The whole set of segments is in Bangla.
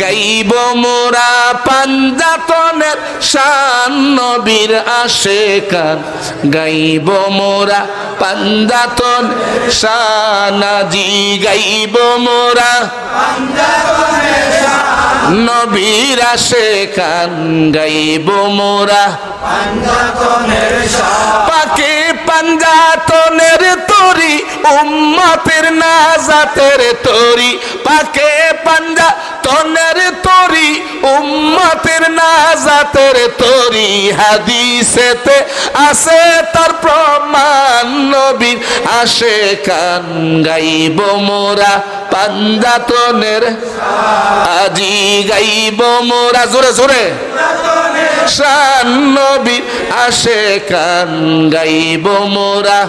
গাইব মোরা পাঞ্জাতনের শান নবীর আশে কান গাইব মোরা পাঞ্জাতন শানাজি গাইব মোরা নবীর আশে কান গাইব মোরা পাকে পাঞ্জাতনের তরি, উম্মতের নাজাতের তরি। পাকে পাঞ্জাতনের তরি, উম্মতের নাজাতের তরি। হাদিসেতে আছে তার প্রমাণ নবীর আসে কান গাইব মোরা পাঞ্জাতনের আজি গাইব মোরা। জোরে জোরে। শান নবী আসে কান গাইব মোরা।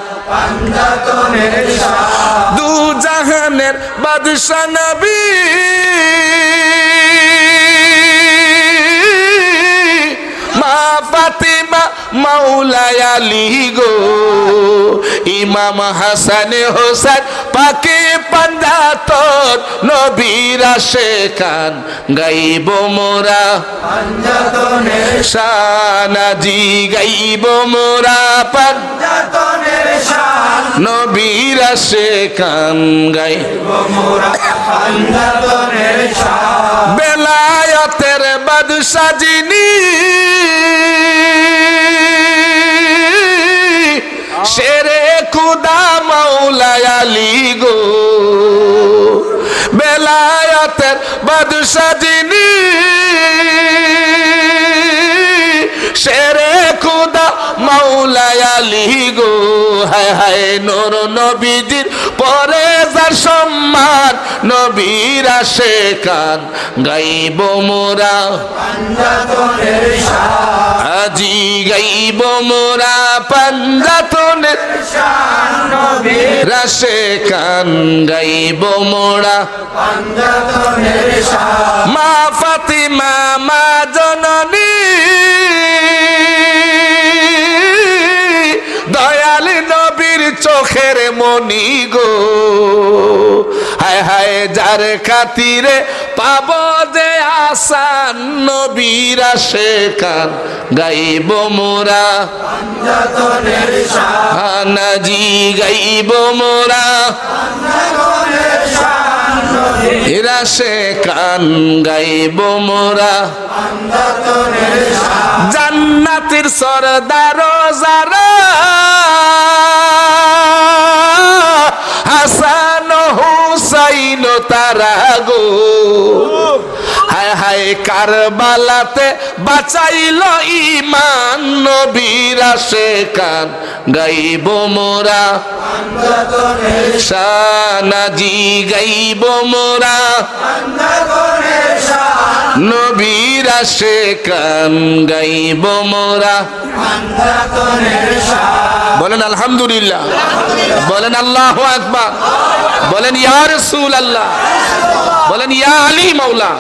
দু জাহানের বাদশা নবী। মা ফাতিমা মাওলায় গো। ইমাম হাসান হোসেন পাকে পাঞ্জাতন নবীর কান গাইব মোরা। শানাজি গাইব মোরা পান। নবীর আসে কান গাই বেলায়তের বাদশা শেরে খুদা মাওলায় গো। বেলায়তের বাদশা যিনি শেরে খুদা মাওলায় গো। হায় নোর নবীজির পরে যার সম্মান, নবীর আসে কান গাইব মোরা। আজি গাইব মোরা পাঞ্জাতনের রাশে কান গাইব মোরা। মা ফাতিমা, মা চোখের মনি গো। হায় হায়, যার খাতিরে পাব যে আসান নবীর আসে কান গাইব মোরা। হানাজি গাইব মোরা। রাশে কান গাইব মোরা। জান্নাতের সরদার যারা কারবালাতে বাঁচাইল ইমান নবীর আসে কান গাইব মোরা। শানাজি গাইব মোরা। নবীর আসে কান গাইব মোরা। বলেন আলহামদুলিল্লাহ। বলেন আল্লাহ আকবার। বলেন ইয়া রসুল আল্লাহ বলেন ইয়া আলী মাওলা।